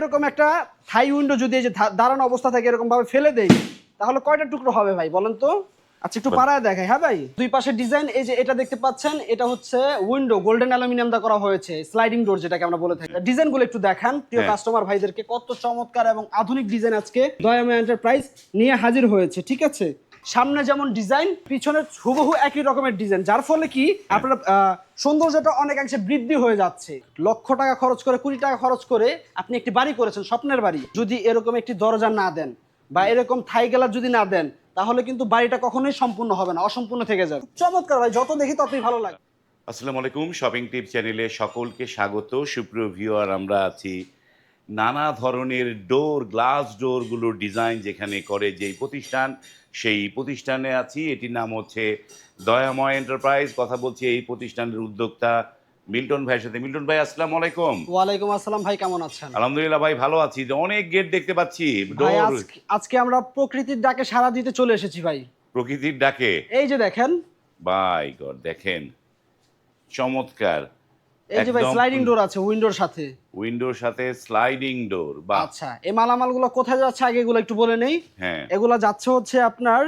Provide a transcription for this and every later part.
এরকম একটা থাই উইন্ডো যদি এই যে দাঁড়ানো অবস্থা থাকে এরকম ভাবে ফেলে দেই তাহলে কয়টা টুকরো হবে ভাই বলেন তো? আচ্ছা একটু পাড়ায় দেখাই হ্যাঁ ভাই? দুই পাশের ডিজাইন এই যে এটা দেখতে পাচ্ছেন এটা হচ্ছে উইন্ডো গোল্ডেন অ্যালুমিনিয়াম দা করা হয়েছে স্লাইডিং ডোর যেটাকে আমরা বলে থাকি। ডিজাইনগুলো একটু দেখান প্রিয় হ্যাঁ। কাস্টমার ভাইদেরকে কত চমৎকার এবং আধুনিক ডিজাইন আজকে দয়াময় এন্টারপ্রাইজ নিয়ে হাজির হয়েছে ঠিক আছে? সামনে যেমন ডিজাইন পিছনে হুবহু একই রকমের ডিজাইন যার ফলে কি, আপনার সৌন্দর্যটা অনেকাংশে বৃদ্ধি হয়ে যাচ্ছে। লক্ষ টাকা খরচ করে, কুড়ি টাকা খরচ করে আপনি একটি বাড়ি করেছেন, স্বপ্নের বাড়ি। যদি এরকম একটি দরজা না দেন বা এরকম থাই গেলার যদি না দেন, তাহলে কিন্তু বাড়িটা কখনোই সম্পূর্ণ হবে না, অসম্পূর্ণ থেকে যাবে। চমৎকার ভাই, যত দেখি ততই ভালো লাগে। আসসালামু আলাইকুম শপিং টিপ চ্যানেলে সকলকে স্বাগত। সুপ্রিয় ভিউয়ার আমরা আছি নানা ধরনের ডোর গ্লাস ডোরগুলোর ডিজাইন যেখানে করে যেই প্রতিষ্ঠান সেই প্রতিষ্ঠানে আছি। এটির নাম হচ্ছে দয়াময় এন্টারপ্রাইজ। কথা বলছি এই প্রতিষ্ঠানের উদ্যোক্তা মিল্টন ভাইয়ের সাথে। মিল্টন ভাই আসসালামু আলাইকুম। ওয়ালাইকুম আসসালাম ভাই কেমন আছেন? আলহামদুলিল্লাহ ভাই ভালো আছি। অনেক গেট দেখতে পাচ্ছি আজকে আমরা প্রকৃতির ডাকে সারা দিতে চলে এসেছি ভাই। প্রকৃতির ডাকে? এই যে দেখেন। বাই গড দেখেন। চমৎকার। এই যে ভাই স্লাইডিং ডোর আছে উইন্ডোর সাথে। উইন্ডোর সাথে স্লাইডিং ডোর বা আচ্ছা এই মালামালগুলো কোথায় যাচ্ছে আগে এগুলো একটু বলে নেই? হ্যাঁ। এগুলো যাচ্ছে হচ্ছে আপনার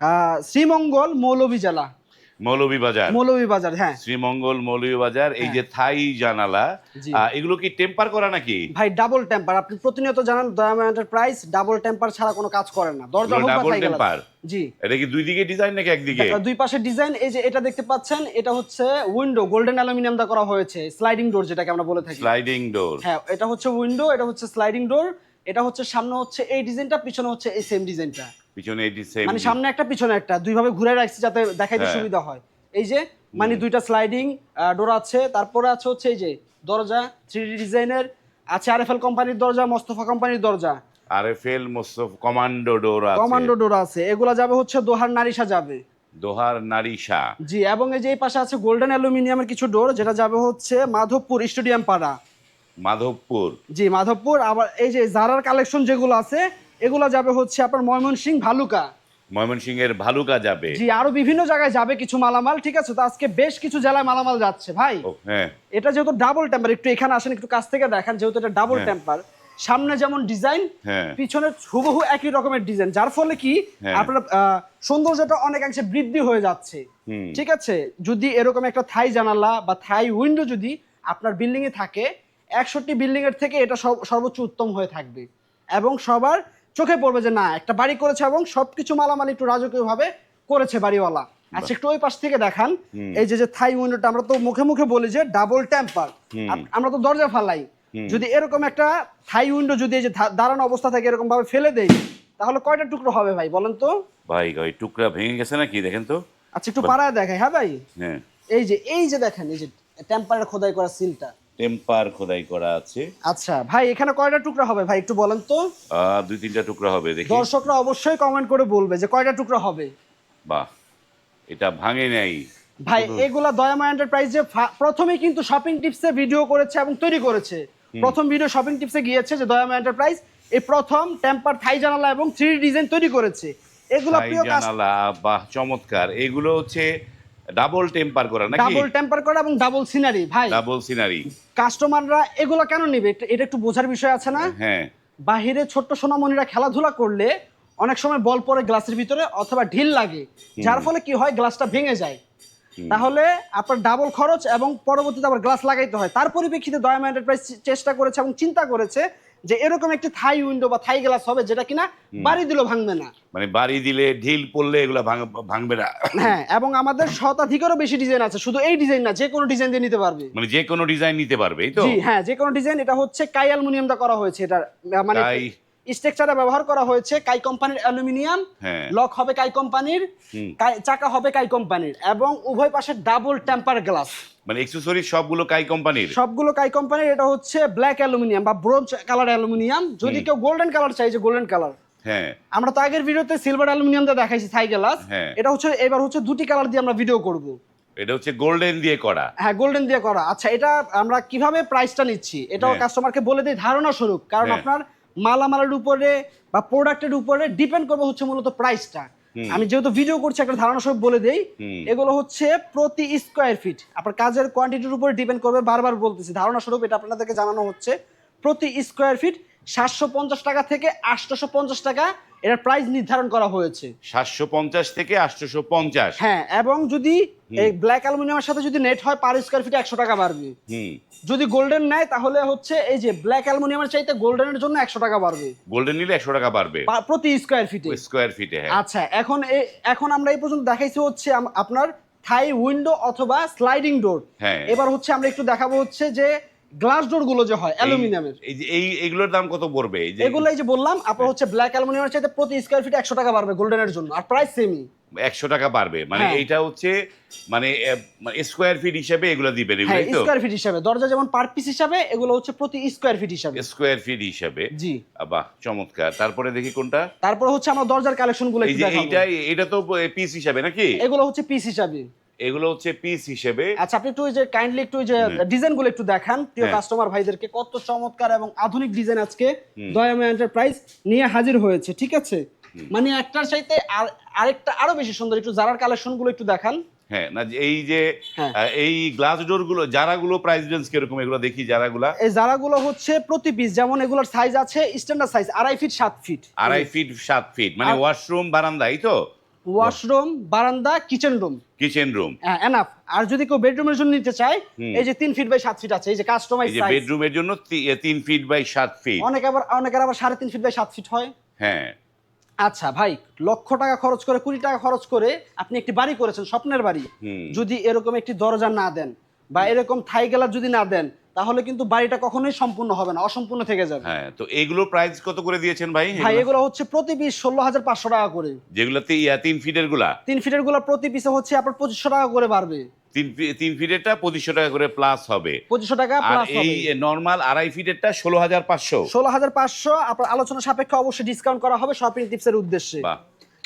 আহ, শ্রীমঙ্গল মৌলভী মৌলভীবাজার। মৌলভী বাজার হ্যাঁ। শ্রীমঙ্গল মৌলভীবাজার এই যে থাই জানালা এগুলো কি টেম্পার করা নাকি? ভাই ডাবল টেম্পার। আপনি প্রতিনিয়ত জানান দয়াময় এন্টারপ্রাইজ ডাবল টেম্পার ছাড়া কোনো কাজ করেন না। দরজা হোক ডাবল টেম্পার? জি। এটা কি দুই দিকে ডিজাইন নাকি একদিকে? দুই পাশের ডিজাইন এই যে এটা দেখতে পাচ্ছেন এটা হচ্ছে উইন্ডো গোল্ডেন অ্যালুমিনিয়াম দা করা হয়েছে স্লাইডিং ডোর যেটাকে আমরা বলে থাকি। স্লাইডিং ডোর হ্যাঁ এটা হচ্ছে উইন্ডো এটা হচ্ছে স্লাইডিং ডোর এটা হচ্ছে সামনে হচ্ছে এই ডিজাইনটা পিছনে হচ্ছে এই সেম ডিজাইনটা পিছনে এটি সেম মানে সামনে একটা পিছনে একটা। দুই ভাবে ঘুরে রাখছি যাতে দেখাইতে হ্যাঁ। সুবিধা হয়। এই যে মানে দুইটা স্লাইডিং ডোর আছে তারপরে আছে হচ্ছে এই যে দরজা থ্রি ডিজাইনের আছে আরএফএল কোম্পানির দরজা মোস্তফা কোম্পানির দরজা। R F Mostafa commando door আছে। কমান্ডো ডোর আছে। এগুলা যাবে হচ্ছে দোহার নারিশা যাবে। দোহার নারিশা। জি এবং এই যে এই পাশে আছে গোল্ডেন অ্যালুমিনিয়ামের কিছু ডোর যেটা যাবে হচ্ছে মাধবপুর স্টেডিয়াম পাড়া। মাধবপুর। জি মাধবপুর। আবার এই যে জারার কালেকশন যেগুলো আছে এগুলো যাবে হচ্ছে আপনার ময়মনসিং ভালুকা। ময়মনসিং এর ভালুকা যাবে। জি আরও বিভিন্ন জায়গায় যাবে কিছু মালামাল ঠিক আছে? তো আজকে বেশ কিছু জেলায় মালামাল যাচ্ছে ভাই। হ্যাঁ। এটা যেহেতু ডাবল টেম্পার একটু এখানে আসেন একটু কাছ থেকে দেখেন যেহেতু এটা ডাবল হ্যাঁ। টেম্পার সামনে যেমন ডিজাইন হ্যাঁ। পিছনে হুবহু একই রকমের ডিজাইন যার ফলে কি হ্যাঁ। আপনার সৌন্দর্যটা অনেকাংশে বৃদ্ধি হয়ে যাচ্ছে। ঠিক আছে? যদি এরকম একটা থাই জানালা বা থাই উইন্ডো যদি আপনার বিল্ডিং এ থাকে একষট্টি বিল্ডিং এর থেকে এটা সর্বোচ্চ উত্তম হয়ে থাকবে। এবং সবার চোখে পড়বে যে না একটা বাড়ি করেছে এবং সবকিছু মালামাল একটু রাজকীয় ভাবে করেছে বাড়িওয়ালা। আচ্ছা একটু ওই পাশ থেকে দেখান এই যে যে থাই উইন্ডোটা আমরা তো মুখে মুখে বলি যে ডাবল টেম্পার আমরা তো দরজা ফালাই। যদি এরকম একটা থাই উইন্ডো যদি এই যে দাঁড়ানো অবস্থা থাকে এরকম ভাবে ফেলে দেই তাহলে কয়টা টুকরো হবে ভাই বলেন তো? ভাই ওই টুকরা ভেঙে গেছে নাকি দেখেন তো? আচ্ছা একটু পাড়ায় দেখাই হ্যাঁ ভাই? হ্যাঁ। এই যে এই যে দেখেন এই যে টেম্পারের খোদাই করা সিলটা টেম্পার খোদাই করা আছে। আচ্ছা ভাই এখানে কয়টা টুকরা হবে? ভাই একটু বলেন তো। দুই তিনটা টুকরা হবে দেখি। দর্শকরা অবশ্যই কমেন্ট করে বলবে যে কয়টা টুকরা হবে। বাহ এটা ভাঙে নাই। ভাই এগুলা দয়াময় এন্টারপ্রাইজ যে প্রথমে কিন্তু শপিং টিপসে ভিডিও করেছে এবং তৈরি করেছে। প্রথম ভিডিও শপিং টিপসে গিয়েছে যে দয়াময় এন্টারপ্রাইজ এই প্রথম টেম্পার থাই জানালা এবং থ্রি ডিজাইন তৈরি করেছে। এগুলো প্রিয় জানালা বাহ চমৎকার। এগুলো হচ্ছে ডাবল টেম্পার করা নাকি? ডাবল টেম্পার করা এবং ডাবল সিনারি ভাই। ডাবল সিনারি কাস্টমাররা এগুলো কেন নেবে? এটা- একটু বোঝার বিষয় আছে না? হ্যাঁ। বাহিরে ছোট্ট সোনামণিরা খেলাধুলা করলে অনেক সময় বল পড়ে গ্লাসের ভিতরে অথবা ঢিল লাগে। যার ফলে কি হয়? গ্লাসটা ভেঙে যায়। তাহলে আপনার ডাবল খরচ এবং পরবর্তীতে আবার গ্লাস লাগাইতে হয়। তার পরিপ্রেক্ষিতে দয়ামা এন্টারপ্রাইজ চেষ্টা করেছে এবং চিন্তা করেছে যে এরকম একটি থাই উইন্ডো বা থাই গ্লাস হবে যেটা কিনা বাড়ি দিলেও ভাঙবে না। মানে বাড়ি দিলে ঢিল পড়লে এগুলো ভাঙ- ভাঙবে না। হ্যাঁ এবং আমাদের শতাধিকেরও বেশি ডিজাইন আছে। শুধু এই ডিজাইন না যে কোনো ডিজাইন দিয়ে নিতে পারবে। মানে যে কোনো ডিজাইন নিতে পারবে এই তো? জি হ্যাঁ যে কোনো ডিজাইন এটা হচ্ছে কাই অ্যালুমিনিয়াম দা করা হয়েছে এটা মানে স্ট্রাকচারে ব্যবহার করা হয়েছে কাই কোম্পানির অ্যালুমিনিয়াম হ্যাঁ। লক হবে কাই কোম্পানির চাকা হবে কাই কোম্পানির এবং উভয় পাশে ডাবল টেম্পার গ্লাস মানে এক্সেসরিজ সবগুলো কাই কোম্পানির? সবগুলো কাই কোম্পানির এটা হচ্ছে ব্ল্যাক অ্যালুমিনিয়াম বা ব্রোঞ্জ কালার অ্যালুমিনিয়াম যদি কেউ গোল্ডেন কালার চাই যে গোল্ডেন কালার হ্যাঁ। আমরা তো আগের ভিডিওতে সিলভার অ্যালুমিনিয়াম দিয়ে দেখাইছি থাই গ্লাস হ্যাঁ। এটা হচ্ছে এবার হচ্ছে দুটি কালার দিয়ে আমরা ভিডিও করব। এটা হচ্ছে গোল্ডেন দিয়ে করা। হ্যাঁ গোল্ডেন দিয়ে করা। আচ্ছা এটা আমরা কীভাবে প্রাইসটা নিচ্ছি? এটাও হ্যাঁ। কাস্টমারকে বলে দিই ধারণা স্বরূপ। কারণ হ্যাঁ। আপনার মালামালের উপরে বা প্রোডাক্টের উপরে ডিপেন্ড করবে হচ্ছে মূলত প্রাইসটা আমি যেহেতু ভিডিও করছি একটা ধারণা সব বলে দেই। এগুলো হচ্ছে প্রতি স্কোয়ার ফিট আপনার কাজের কোয়ান্টিটির উপরে ডিপেন্ড করবে বারবার বলতেছি। ধারণা স্বরূপ এটা আপনাদেরকে জানানো হচ্ছে। প্রতি স্কোয়ার ফিট সাতশো পঞ্চাশ টাকা থেকে আটশোশো পঞ্চাশ টাকা এটার প্রাইস নির্ধারণ করা হয়েছে। সাতশো পঞ্চাশ থেকে আটশোশো পঞ্চাশ হ্যাঁ এবং যদি এই ব্ল্যাক অ্যালুমিনিয়ামের সাথে যদি নেট হয় পার স্কোয়ার ফিটে একশো টাকা বাড়বে। যদি গোল্ডেন নেয় তাহলে হচ্ছে এই যে ব্ল্যাক অ্যালুমিনিয়ামের চাইতে গোল্ডেনের জন্য একশো টাকা বাড়বে। গোল্ডেন নিলে একশো টাকা বাড়বে। প্রতি স্কোয়ার ফিটে স্কোয়ার ফিটে আচ্ছা এখন এখন আমরা এই পর্যন্ত দেখাইছি হচ্ছে আপনার থাই উইন্ডো অথবা স্লাইডিং ডোর হ্যাঁ। এবার হচ্ছে আমরা একটু দেখাবো হচ্ছে যে গ্লাস ডোরগুলো যে হয় অ্যালুমিনিয়ামের। এই যে এই এগুলোর দাম কত পড়বে? এই যে এগুলো এই যে বললাম আপনার হচ্ছে ব্ল্যাক অ্যালুমিনিয়ামের চাইতে প্রতি স্কোয়ার ফিটে একশো টাকা বাড়বে গোল্ডেনের জন্য আর প্রাইস সেমই একশো টাকা বাড়বে। মানে হ্যাঁ। এইটা হচ্ছে মানে স্কোয়ার ফিট হিসেবে এগুলো হ্যাঁ এগুলোই তো? স্কোয়ার ফিট হিসাবে। দরজা যেমন পার পিস হিসাবে এগুলো হচ্ছে প্রতি স্কোয়ার ফিট হিসাবে। স্কোয়ার ফিট হিসাবে? জি। বাহ চমৎকার। তারপরে দেখি কোনটা? তারপর হচ্ছে আমরা দরজার কালেকশনগুলো এই যে এইটা এটা তো পিস হিসাবে নাকি? এগুলো হচ্ছে পিস হিসাবে। এগুলো হচ্ছে পিস হিসেবে। আচ্ছা আপনি একটু যে কাইন্ডলি একটু যে ডিজাইনগুলো একটু দেখান প্রিয় হ্যাঁ। কাস্টমার ভাইদেরকে কত চমৎকার এবং আধুনিক ডিজাইন আজকে দয়াময় এন্টারপ্রাইজ নিয়ে হাজির হয়েছে ঠিক আছে? মানে একটার চাইতে আরেকটা আরও বেশি সুন্দর একটু জারার কালেকশনগুলো একটু দেখান। হ্যাঁ না এই যে হ্যাঁ। এই গ্লাস ডোরগুলো যারাগুলো প্রাইস রেঞ্জ কীরকম এগুলো দেখি যারাগুলা এই জারাগুলো হচ্ছে প্রতি পিস যেমন এগুলোর সাইজ আছে স্ট্যান্ডার্ড সাইজ আড়াই ফিট সাত ফিট আড়াই ফিট সাত ফিট মানে ওয়াশরুম বারান্দা এই তো? ওয়াশরুম বারান্দা kitchen room kitchen room enough আর যদি কেউ বেডরুমের জন্য নিতে চায়। এই যে তিন ফিট বাই সাত ফিট আছে এই যে কাস্টমাইজ এই যে সাইজ বেডরুমের জন্য তি- এ, তিন ফিট বাই সাত ফিট অনেক আবার অনেকের আবার সাড়ে তিন ফিট বাই সাত ফিট হয়। হ্যাঁ। আচ্ছা ভাই লক্ষ টাকা খরচ করে কুড়ি টাকা খরচ করে আপনি একটি বাড়ি করেছেন স্বপ্নের বাড়ি। যদি এরকম একটি দরজা না দেন বা এরকম থাই গেলার যদি না দেন তাহলে কিন্তু বাড়িটা কখনোই সম্পূর্ণ হবে না অসম্পূর্ণ থেকে যাবে। হ্যাঁ তো এগুলো প্রাইস কত করে দিয়েছেন ভাই? ভাই এগুলো? হচ্ছে প্রতি পিস ষোলো হাজার পাঁচশো টাকা করে। যেগুলোতে ইয়া তিন ফিটেরগুলা? তিন ফিটেরগুলো প্রতি পিসে হচ্ছে আপনার পঁচিশশো টাকা করে বাড়বে। তিন তিন ফিটেরটা পঁচিশশো টাকা করে প্লাস হবে। পঁচিশশো টাকা আর এই নর্মাল আড়াই ফিটেরটা ষোলো হাজার পাঁচশো। ষোলো হাজার পাঁচশো আপনার আলোচনা সাপেক্ষে অবশ্যই ডিসকাউন্ট করা হবে শপিং টিপসের উদ্দেশ্যে।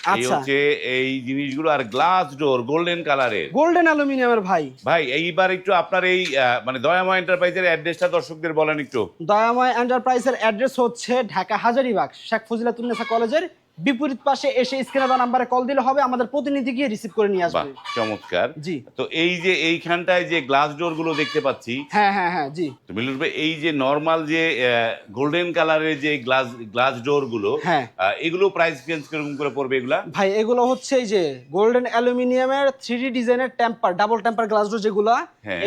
এই আচ্ছা। হচ্ছে এই জিনিসগুলো আর গ্লাস ডোর গোল্ডেন কালারের গোল্ডেন অ্যালুমিনিয়ামের ভাই। ভাই এইবার একটু আপনার এই মানে দয়াময় এন্টারপ্রাইজের অ্যাড্রেসটা দর্শকদের বলেন একটু। দয়াময় এন্টারপ্রাইজের অ্যাড্রেস হচ্ছে ঢাকা হাজারিবাগ শেখ ফজিলাতুন্নেসা কলেজের বিপরীত পাশে এসে স্ক্রিনে দেওয়া নাম্বারে কল দিলে হবে আমাদের প্রতিনিধি গিয়ে রিসিভ করে নিয়ে আসবে। চমৎকার। জি। তো এই যে এইখানটায় যে গ্লাস ডোরগুলো দেখতে পাচ্ছি হ্যাঁ হ্যাঁ হ্যাঁ জি। তো মিলুর ভাই এই যে নর্মাল যে গোল্ডেন কালারের যে গ্লাস গ্লাস ডোরগুলো হ্যাঁ। এগুলো প্রাইস চেঞ্জ কীরকম করে পড়বে এগুলা? ভাই এগুলো হচ্ছে এই যে গোল্ডেন অ্যালুমিনিয়ামের থ্রি ডিজাইনের temper double temper glass door যেগুলো।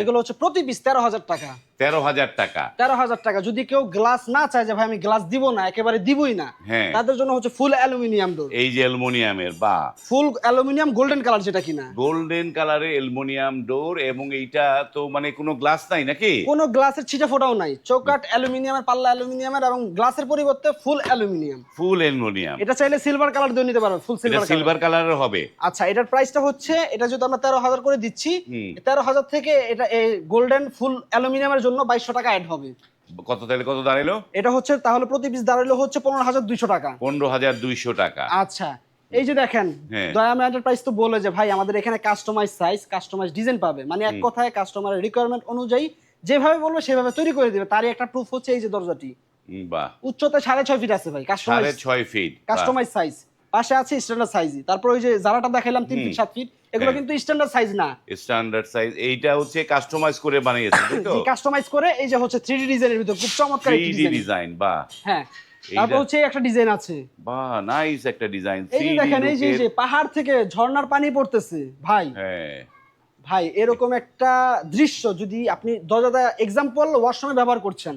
এগুলো হচ্ছে প্রতি পিস তেরো হাজার টাকা। তেরো হাজার টাকা। তেরো হাজার টাকা। যদি কেউ গ্লাস না চায় যে ভাই আমি গ্লাস দিব না একেবারে দিবই না হ্যাঁ। তাদের জন্য হচ্ছে ফুল অ্যালুমিনিয়াম ডোর এই যে অ্যালুমিনিয়ামের বা। ফুল অ্যালুমিনিয়াম গোল্ডেন কালার যেটা কিনা। গোল্ডেন কালারের অ্যালুমিনিয়াম ডোর এবং এইটা তো মানে কোনো গ্লাস নাই নাকি? কোনো গ্লাসের ছিটে ফোটাও নাই। চৌকাট অ্যালুমিনিয়ামের পাল্লা অ্যালুমিনিয়ামের এবং গ্লাসের পরিবর্তে ফুল অ্যালুমিনিয়াম। ফুল অ্যালুমিনিয়াম। এটা চাইলে সিলভার কালার দিয়ে নিতে পারবে ফুল সিলভার সিলভার কালারের হবে। আচ্ছা এটার প্রাইসটা হচ্ছে এটা যদি আমরা তেরো হাজার করে দিচ্ছি তেরো হাজার থেকে এটা গোল্ডেন ফুল অ্যালুমিনিয়ামের জন্য বাইশশো টাকা অ্যাড হবে। কত তাহলে কত দাঁড়াল এটা হচ্ছে তাহলে প্রতি পিস দাঁড়াল হচ্ছে পনেরো হাজার দুইশো টাকা। পনেরো হাজার দুইশো টাকা। আচ্ছা এই যে দেখেন হ্যাঁ। দয়াম এন্টারপ্রাইজ তো বলে যে ভাই আমাদের এখানে কাস্টমাইজ সাইজ কাস্টমাইজ ডিজাইন পাবে। মানে এক কথায় কাস্টমারের রিকোয়ারমেন্ট অনুযায়ী যেভাবে বলবে সেভাবে তৈরি করে দিবে। তারই একটা প্রুফ হচ্ছে এই যে দরজাটি। উচ্চতা সাড়ে ছয় ফিট আছে ভাই কাস্টমাইজ ছয় ফিট। কাস্টমাইজ সাইজ পাশে আছে স্ট্যান্ডার্ড সাইজই তারপর ওই যে জারাটা দেখাইলাম তিন ফিট সাত ফিট এগুলো হ্যাঁ। কিন্তু স্ট্যান্ডার্ড সাইজ না। স্ট্যান্ডার্ড সাইজ এইটা হচ্ছে কাস্টমাইজ করে বানিয়েছে তাই তো? কাস্টমাইজ করে এই যে হচ্ছে থ্রি ডি ডিজাইনের ভিতর খুব চমৎকার একটি 3D ডিজাইন ডিজাইন বাহ। হ্যাঁ তারপর হচ্ছে একটা ডিজাইন আছে। বাহ নাইস একটা ডিজাইন এই দেখেন এই যে যে পাহাড় থেকে ঝর্ণার পানি পড়তেছে ভাই। হ্যাঁ। ভাই এরকম একটা দৃশ্য যদি আপনি দরজাটা এক্সাম্পল ওয়াশরুমে ব্যবহার করছেন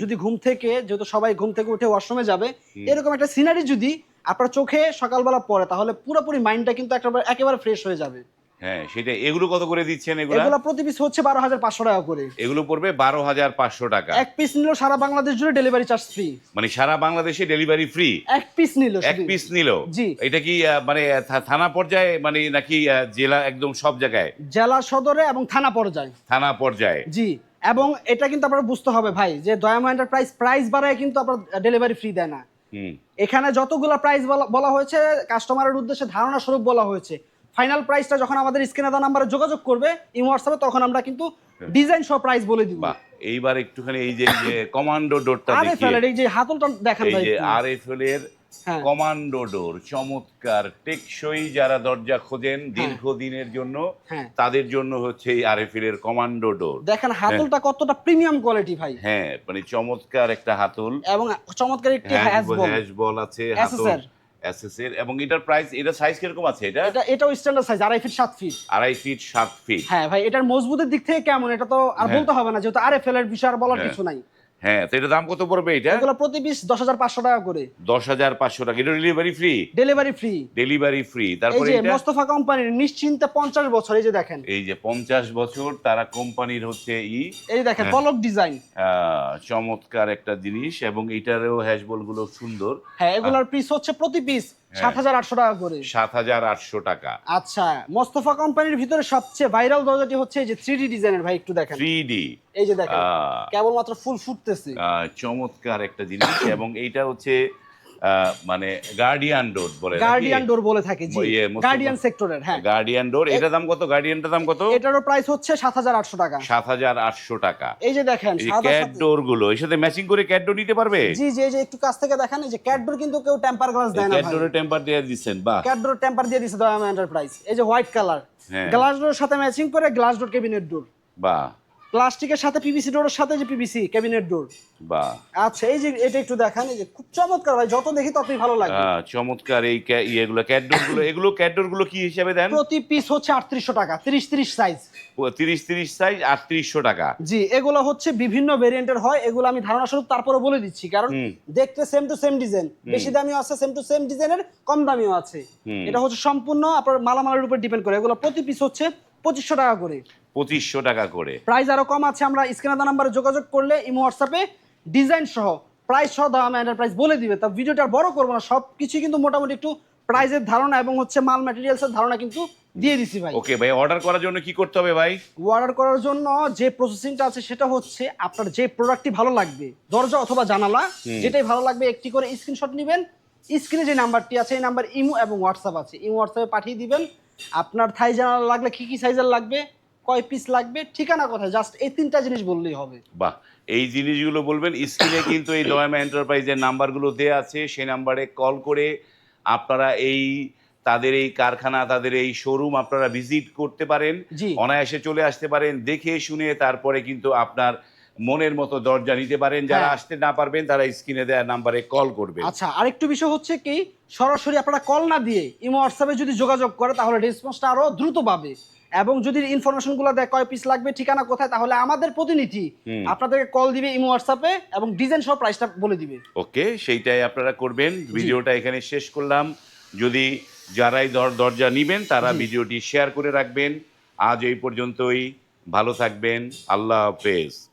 যদি ঘুম থেকে যেহেতু সবাই ঘুম থেকে উঠে ওয়াশরুমে যাবে এরকম একটা সিনারি যদি আপনার চোখে সকালবেলা পড়ে তাহলে পুরোপুরি মাইন্ডটা কিন্তু একেবারে একেবারে ফ্রেশ হয়ে যাবে। হ্যাঁ সেটা এগুলো কত করে দিচ্ছেন এগুলো? এগুলো প্রতি পিস হচ্ছে বারো হাজার পাঁচশো টাকা করে। এগুলো পড়বে বারো হাজার পাঁচশো টাকা। এক পিস নিল সারা বাংলাদেশ জুড়ে ডেলিভারি চার্জ ফ্রি মানে সারা বাংলাদেশে ডেলিভারি ফ্রি এক পিস নিল এক পিস নিল? জি। এটা কি মানে থানা পর্যায়ে মানে নাকি জেলা একদম সব জায়গায়? জেলা সদরে এবং থানা পর্যায়ে। থানা পর্যায়ে। জি। এবং এটা কিন্তু আপনার বুঝতে হবে ভাই যে দয়ামা এন্টারপ্রাইজ প্রাইস বাড়ায় কিন্তু আপনার ডেলিভারি ফ্রি দেয় না। এখানে যতগুলো প্রাইস বলা হয়েছে কাস্টমারের উদ্দেশ্যে ধারণা স্বরূপ বলা হয়েছে। ফাইনাল প্রাইসটা যখন আমাদের স্ক্রিনে দেওয়া নাম্বারে যোগাযোগ করবে ইন হোয়াটসঅ্যাপে তখন আমরা কিন্তু ডিজাইন সহ প্রাইস বলে দিব। এইবার একটুখানি এই যে কমান্ডো ডোরটা আরে দেখিয়ে এই যে হাতলটা দেখান এই যে একটু। আর এফ এর হ্যাঁ। কমান্ডো ডোর চমৎকার টেকসই যারা দরজা খোঁজেন দীর্ঘদিনের জন্য হ্যাঁ। তাদের জন্য হচ্ছে এই আর এফ এর কমান্ডো ডোর দেখেন হাতলটা কতটা প্রিমিয়াম কোয়ালিটি ভাই। হ্যাঁ মানে চমৎকার একটা হাতল। এবং চমৎকার একটি হ্যাশ বল। আছে হাতল। এসএসএর এবং এটার প্রাইস এটা সাইজ কীরকম আছে এটা এটা এটাও স্ট্যান্ডার্ড সাইজ আড়াই ফিট সাত ফিট আড়াই ফিট সাত ফিট হ্যাঁ ভাই এটার মজবুতের দিক থেকে কেমন এটা তো আর হ্যাঁ। বলতে হবে না যেহেতু আর এফ এল এর বিষয় আর বলার হ্যাঁ। কিছু নাই হ্যাঁ তো এটা দাম কত পড়বে এটা? এগুলো প্রতি পিস দশ হাজার পাঁচশো টাকা করে। দশ হাজার পাঁচশো টাকা। এটা delivery free delivery free delivery free এই তারপরে যে মোস্তফা কোম্পানির নিশ্চিন্তে পঞ্চাশ বছর এই যে দেখেন। এই যে পঞ্চাশ বছর তারা কোম্পানির হচ্ছে ই এই দেখেন হ্যাঁ। পলক ডিজাইন আহ, চমৎকার একটা জিনিস এবং এটারও হ্যাশবলগুলো সুন্দর। হ্যাঁ এগুলোর পিস হচ্ছে প্রতি পিস হ্যাঁ। সাত হাজার আটশো টাকা করে। সাত হাজার আটশো টাকা। আচ্ছা মোস্তফা কোম্পানির ভিতরে সবচেয়ে ভাইরাল দরজাটি হচ্ছে এই যে থ্রি ডিজাইনের ভাই একটু দেখেন। থ্রি এই যে দেখেন কেবলমাত্র ফুল ফুটতেছে। চমৎকার একটা জিনিস এবং এইটা হচ্ছে মানে গার্ডিয়ান ডোর বলে গার্ডিয়ান ডোর বলে থাকে জি। ইয়ে, গার্ডিয়ান সেক্টরের হ্যাঁ। গার্ডিয়ান ডোর এটা দাম কত? গার্ডিয়ানটার দাম কত? এটারও প্রাইস হচ্ছে সাত হাজার আটশো টাকা। সাত হাজার আটশো টাকা। এই যে দেখেন ক্যাট ডোরগুলো এর সাথে ম্যাচিং করে ক্যাট ডোর নিতে পারবে? জি জি এই যে একটু কাছ থেকে দেখেন এই যে ক্যাট ডোর কিন্তু কেউ টেম্পার গ্লাস দেয় না ক্যাট ডোরে টেম্পার দিয়ে দিচ্ছেন বাহ। ক্যাট ডোর টেম্পার দিয়ে দিছে দয়াম এন্টারপ্রাইজ এই যে হোয়াইট কালার গ্লাস ডোরের সাথে ম্যাচিং করে গ্লাস ডোর ক্যাবিনেট ডোর বাহ। প্লাস্টিকের সাথে পিভিসি ডোরের সাথে যে পিভিসি ক্যাবিনেট ডোর বাহ। আচ্ছা এই যে এটা একটু দেখান এই যে খুব চমৎকার ভাই যত দেখি ততই ভালো লাগে। চমৎকার এই ইয়েগুলো ক্যাট ডোরগুলো এগুলো ক্যাট ডোরগুলো কি হিসাবে দেন? প্রতি পিস হচ্ছে আটত্রিশশো টাকা তিরিশ তিরিশ সাইজ তিরিশ তিরিশ সাইজ আটত্রিশশো টাকা। জি এগুলো হচ্ছে বিভিন্ন ভেরিয়েন্টের হয় এগুলো আমি ধারণা স্বরূপ তারপরে বলে দিচ্ছি কারণ দেখতে সেম টু সেম ডিজাইন বেশি দামিও আছে সেম টু সেম ডিজাইনের কম দামিও আছে। এটা হচ্ছে সম্পূর্ণ আপনার মালামালের উপর ডিপেন্ড করে। এগুলো প্রতি পিস হচ্ছে পঁচিশশো টাকা করে। পঁচিশশো টাকা করে। প্রাইস আরও কম আছে আমরা স্ক্রিনে নাম্বারে যোগাযোগ করলে ইমো হোয়াটসঅ্যাপে ডিজাইন সহ প্রাইস সহ দাম এন্টারপ্রাইজ বলে দিবে। তা ভিডিওটা বড় করব না সব কিছু কিন্তু মোটামুটি একটু প্রাইজের ধারণা এবং হচ্ছে মাল ম্যাটেরিয়ালসের ধারণা কিন্তু দিয়ে দিছি ভাই। ওকে ভাই অর্ডার করার জন্য কি করতে হবে ভাই? অর্ডার করার জন্য যে প্রসেসিংটা আছে সেটা হচ্ছে আপনার যে প্রোডাক্টটি ভালো লাগবে দরজা অথবা জানালা যেটাই ভালো লাগবে একটি করে স্ক্রিনশট নেবেন। স্ক্রিনে যে নাম্বারটি আছে এই নাম্বার ইমো এবং হোয়াটসঅ্যাপ আছে। ইমো হোয়াটসঅ্যাপে পাঠিয়ে দিবেন। আপনার থাই জানালা লাগলে কি কি সাইজের লাগবে কয় পিস লাগবে ঠিকানা কোথায়? জাস্ট এই তিনটা জিনিস বললেই হবে। বাহ এই জিনিসগুলো বলবেন স্ক্রিনে কিন্তু এই দয়ামা এন্টারপ্রাইজের নাম্বারগুলো দেওয়া আছে সেই নাম্বারে কল করে আপনারা এই তাদের এই কারখানা তাদের এই শোরুম আপনারা ভিজিট করতে পারেন। অনায়াসে চলে আসতে পারেন দেখে শুনে তারপরে কিন্তু আপনার মনের মতো দরজা নিতে পারেন যারা হ্যাঁ। আসতে না পারবেন তারা স্ক্রিনে দেওয়া নাম্বারে কল করবেন। আচ্ছা আরেকটু বিষয় হচ্ছে কি সরাসরি আপনারা কল না দিয়ে ইমো হোয়াটসঅ্যাপে যদি যোগাযোগ করে তাহলে রেসপন্সটা আরও দ্রুত পাবে। এবং যদি ইনফরমেশনগুলো দেয় কয় পিস লাগবে ঠিকানা কোথায় তাহলে আমাদের প্রতিনিধি। আপনাদেরকে কল দিবে ইমো হোয়াটসঅ্যাপে এবং ডিজাইন সহ প্রাইসটা বলে দিবে। ওকে সেইটাই আপনারা করবেন। ভিডিওটা এখানে শেষ করলাম। যদি যারাই দর- দরজা নিবেন তারা ভিডিওটি শেয়ার করে রাখবেন। আজ এই পর্যন্তই। ভালো থাকবেন। আল্লাহ হাফেজ।